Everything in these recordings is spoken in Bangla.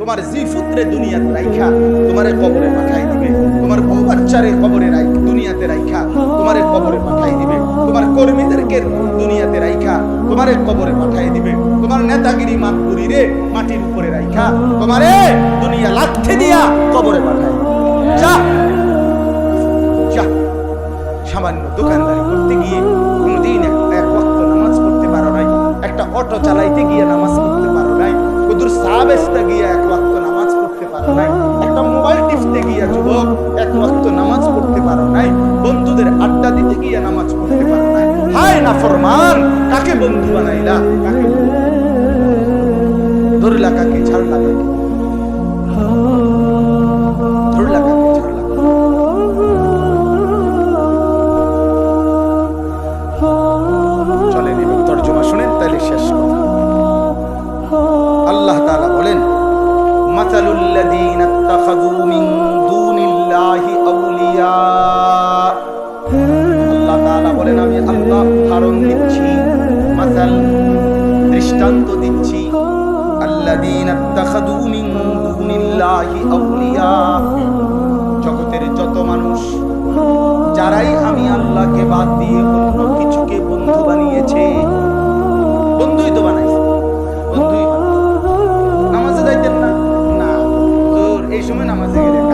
তোমার জি ফুত্রে দুনিয়াতে রাইখা, তোমার কবরে পাঠাই দিবে। তোমার বউ বাচ্চারে কবরে দুনিয়াতে রাইখা, তোমার কবরে পাঠাই দিবে। তোমার কর্মীদেরকে দুনিয়াতে রাইখা, তোমার কবরে পাঠাই দিবে। তোমার নেতাগিরি মাতপুরি রে মাটির উপরে রাইখা, তোমার দুনিয়া লাথে দিয়া কবরে পাঠাই যা। যা। সামান্য দোকানদারি করতে গিয়ে কোনদিন এক বক্ত নামাজ পড়তে পারো নাই। একটা অটো চালাইতে গিয়ে নামাজ পড়তে চা বেচতে গিয়া এক ওয়াক্ত নামাজ পড়তে পারো নাই। একটা মোবাইল টিপতে গিয়া যুবক এক ওয়াক্ত নামাজ পড়তে পারো নাই। বন্ধুদের আড্ডা দিতে গিয়া নামাজ পড়তে পারো নাই। হায় না ফরমান, কাকে বন্ধু বানাইলা? কাকে ধরলা কাকে ছাড়লা কাকে? الذين اتخذوا من دون الله أولياء. আল্লাহ তাআলা বলেন, আমি আল্লাহ উদাহরণ দিচ্ছি, মাসাল দৃষ্টান্ত দিচ্ছি। الذين اتخذوا من دون الله أولياء জগতের যত মানুষ, যারাই আমি আল্লাহকে বাদ দিয়ে 往这个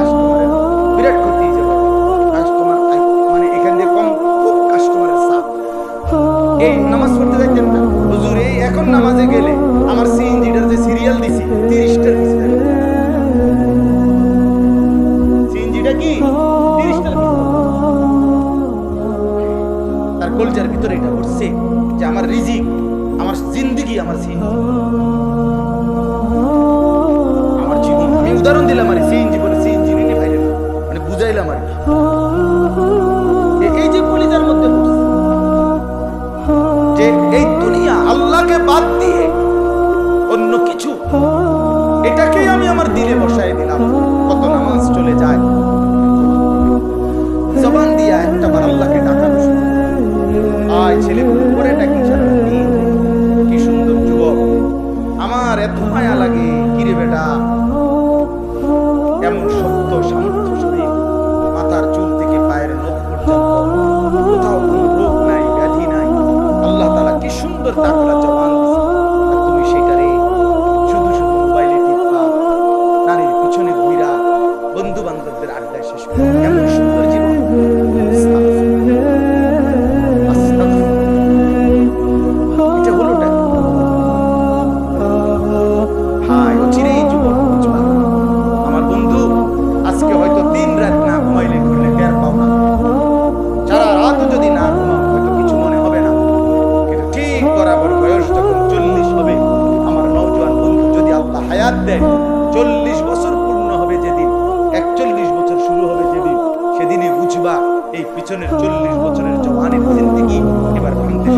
পিছনের চল্লিশ বছরের জওয়ানের জিন্দিগি এবার ভাঙতে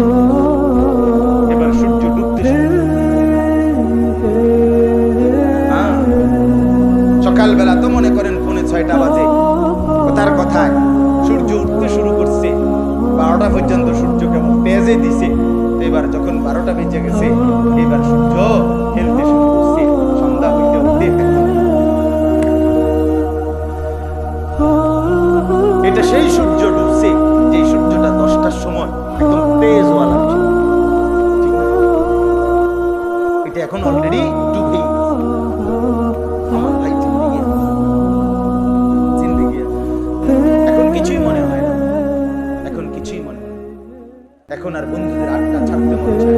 এবার সূর্য ডুবতে হ্যাঁ। সকালবেলা তো মনে করেন ফোনে ছয়টা বাজে। তার কথা সূর্য উঠতে শুরু করছে। বারোটা পর্যন্ত সূর্য কেমন তেজে দিছে। এবার যখন বারোটা বেজে গেছে, এবার সূর্য এখন আর বন্ধুদের আড্ডা ছাড়তে হচ্ছে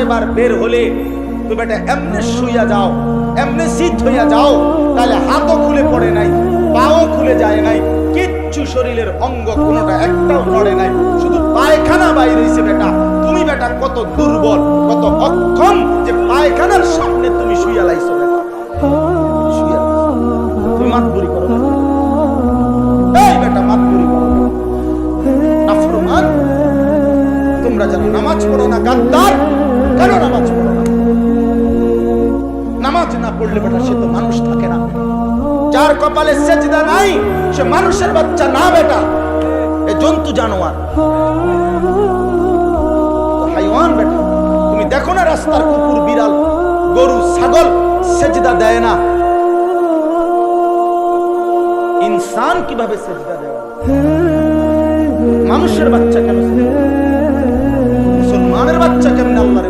ছয়বার বের হলে তো বেটা এমনি শুইয়া যাও, এমনি শীত হইয়া যাও, তাহলে হাতও খুলে পড়ে নাই, পাও খুলে যায় নাই, কিচ্ছু শরীরের অঙ্গ কোনোটা একটাও নড়ে নাই, শুধু পায়খানা বাইরে হইছে বেটা। তুমি বেটা কত দুর্বল, কত অক্ষম যে পায়খানার সামনে তুমি শুইয়া লাইছো তুমি মাতবুরি করো এই বেটা মাতবুরি করো। নাফরমান তোমরা যেন নামাজ পড়ো না, গাদ্দার। নামাজ না। নামাজ না পড়লে বেটা সে তো মানুষ থাকে না। যার কপালে নাই, সে মানুষের বাচ্চা না বেটা। এ জন্তু জানোয়ার। হাইওয়ান বেটা। তুমি দেখো না রাস্তার কুকুর, বিড়াল, গরু, ছাগল সেজদা দেয় না। ইনসান কীভাবে সেজদা দেয়? মানুষের বাচ্চা কেন মুসলমানের বাচ্চা কেমন আল্লাহরে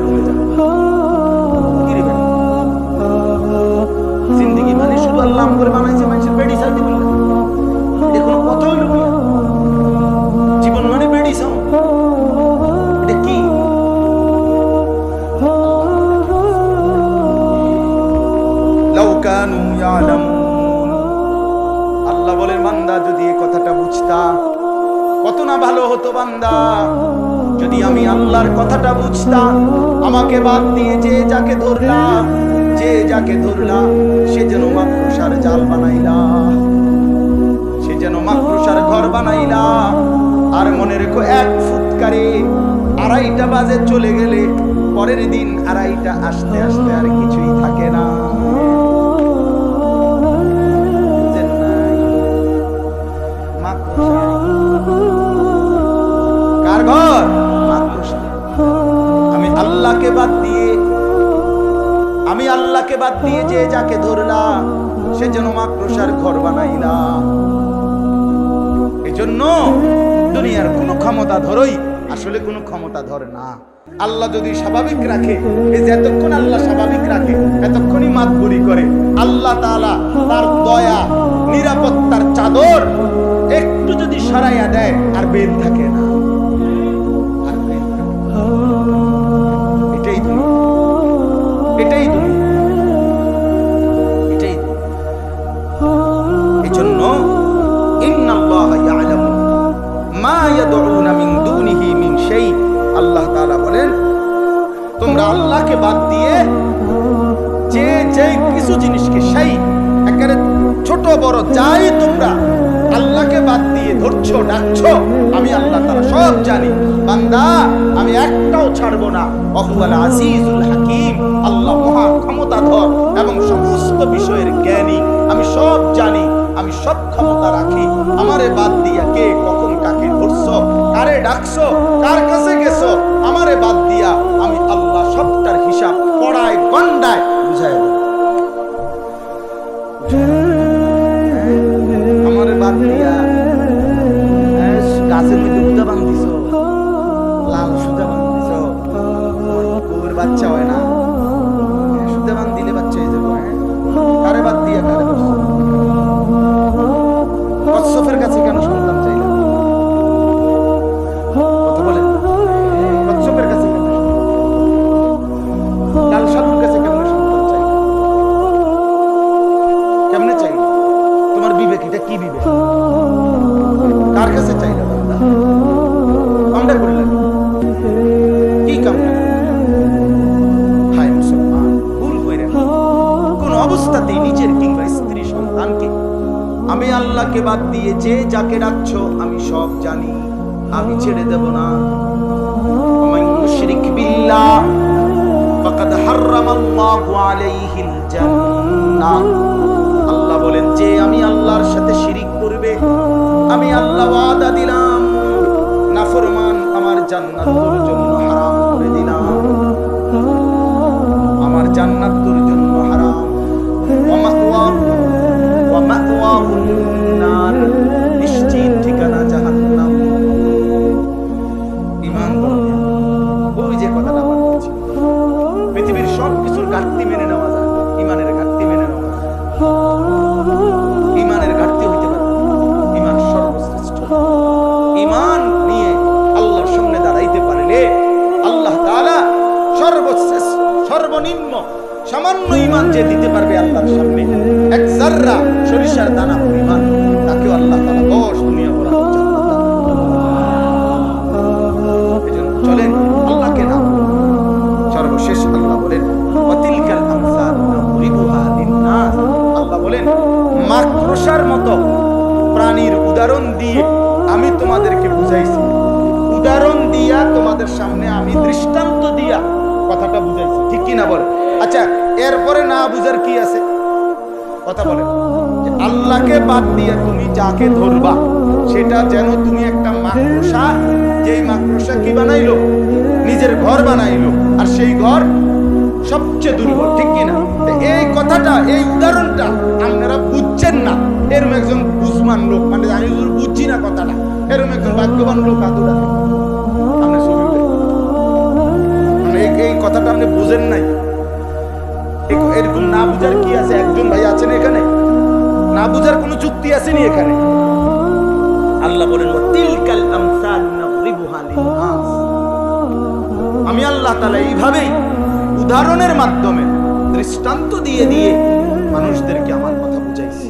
বাদ দিয়ে যে যাকে ধরলাম, যে যাকে ধরলাম, সে যেন মাকড়সার জাল বানাইলা। সে যেন মাকড়সার ঘর বানাইলা। আর মনে রেখো, এক ফুৎকারে আড়াইটা বাজে চলে গেলে পরের দিন আড়াইটা আসতে আসতে আর কিছুই থাকে না। কার ঘর? বাদ দিয়ে, আমি আল্লাহকে বাদ দিয়ে যে যাকে ধরলাম, সে যেন মাকড়সার ঘর বানাইলা এজন্য দুনিয়ার কোনো ক্ষমতা ধরই, আসলে কোনো ক্ষমতা ধরে না। আল্লাহ যদি স্বাভাবিক রাখে এই যে এতক্ষণ আল্লাহ স্বাভাবিক রাখে, এতক্ষণই মাত মাতবুরি করে, আল্লাহ তাআলা তার দয়া, নিরাপত্তার চাদর একটু যদি সরাইয়া দেয়, আর বেল থাকে না। আল্লাহকে বাদ দিয়ে যে যে কিছু জিনিসকে সেই একেবারে ছোট, বড় যাই তোমরা আল্লাহকে বাদ দিয়ে ধরছো, ডাকছো, আমি আল্লাহ তাআলা সব জানি। বান্দা, আমি একটাও ছাড়বো না। অহুয়াল আজিজুল হাকিম, আল্লাহ মহা ক্ষমতাধর এবং সমস্ত বিষয়ের জ্ঞানী। আমি সব জানি, আমি সব ক্ষমতা রাখি। আমারে বাদ দিয়া কে কখন কাকে ধরছো, কারে ডাকছো, কার কাছে গেছো, আমারে বাদ দিয়া আমি আমি আমি ছেড়ে দেব না। মুশরিক বিল্লাহ, ফাকাদ হারামাল্লাহু আলাইহিল জান্নাহ। আল্লাহ বলেন, যে আমি আল্লাহর সাথে শিরিক করবে, আমি আল্লাহ ওয়াদা দিলাম, নাফরমান আমার জান্নাতুর জন্য হারাম করে দিলাম। আমার জান্নাত তোর জন্য হারাম। ওয়া মাহওয়াহু ওয়া মাহওয়াহুন নার। নিশ্চিত ঠিকানা জাহান্নাম। না বলে। আচ্ছা এরপরে না বুঝার কি আছে? কথা বলে আল্লাহকে বাদ দিয়ে তুমি যাকে ধরবা, সেটা যেন তুমি একটা মাকড়সা, যেই মাকড়সা কি বানাইলো? নিজের ঘর বানাইলো। আর সেই ঘর সবচেয়ে দুর্বল, ঠিক কি না? এই কথাটা, এই উদাহরণটা আপনারা বুঝছেন না। এরম একজন বুঝমান লোক মানে আমি বুঝছি না কথাটা, এরম একজন ভাগ্যবান লোক আদুরা। এই- কথাটা আপনি বুঝেন নাই। এরকম না বুঝার কি আছে? একজন ভাই আছেন এখানে? না বুঝার কোনো যুক্তি আসেনি এখানে? আল্লাহ বলেন আমি আল্লাহ তাআলা এইভাবেই উদাহরণের মাধ্যমে দৃষ্টান্ত দিয়ে দিয়ে মানুষদেরকে আমার কথা বুঝাইছি।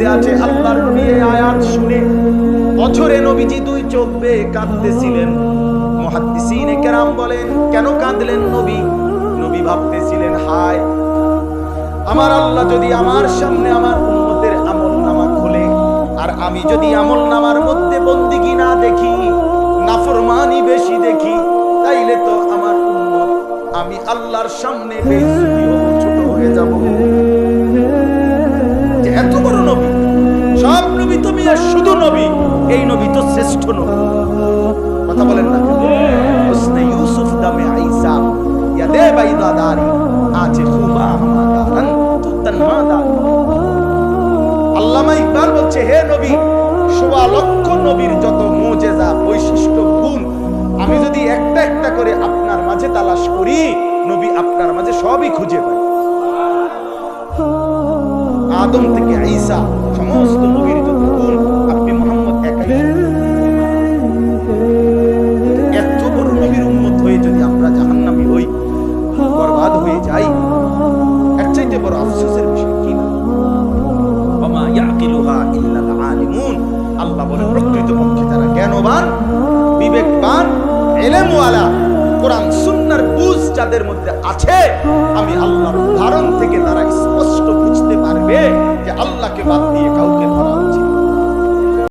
মধ্যে আছে আল্লাহর নবী এই আয়াত শুনে। বছরে নবীজি দুই চোখ বেয়ে কাঁদতেছিলেন। মুহাদ্দিসিনে কেরাম বলেন, কেন কাঁদলেন নবী? নবী ভাবতেছিলেন, হায়, আমার আল্লাহ যদি আমার সামনে আমার উম্মতের আমল নামা খুলে, আর আমি যদি আমল নামার মধ্যে বন্দিগি না দেখি, নাফরমানি বেশি দেখি, তাইলে তো আমার উম্মত, আমি আল্লাহর সামনে হব ছোট হয়ে যাব। যে এত বড় নবী নবী তো শুধু নবী, এই নবী তো শ্রেষ্ঠ নবী। কথা বলেন না উসনে ইউসুফ দামে আইসা ইয়া দে বাইদা দারি আছে খুবা হামাদা রন তুতন মাদা। আল্লামা ইকবাল বলছে, হে নবী, সোয়া লক্ষ নবীর যত মুজেজা, বৈশিষ্ট্য, গুণ, আমি যদি একটা একটা করে আপনার মাঝে তালাশ করি, নবী আপনার মাঝে সবই খুঁজে পাই আদম থেকে ঈসা সমস্ত নবীর এলেমওয়ালা কোরআন, সুন্নার বুঝ যাদের মধ্যে আছে, আমি আল্লাহর উদাহরণ থেকে তারা স্পষ্ট বুঝতে পারবে যে আল্লাহকে বাদ দিয়ে কাউকে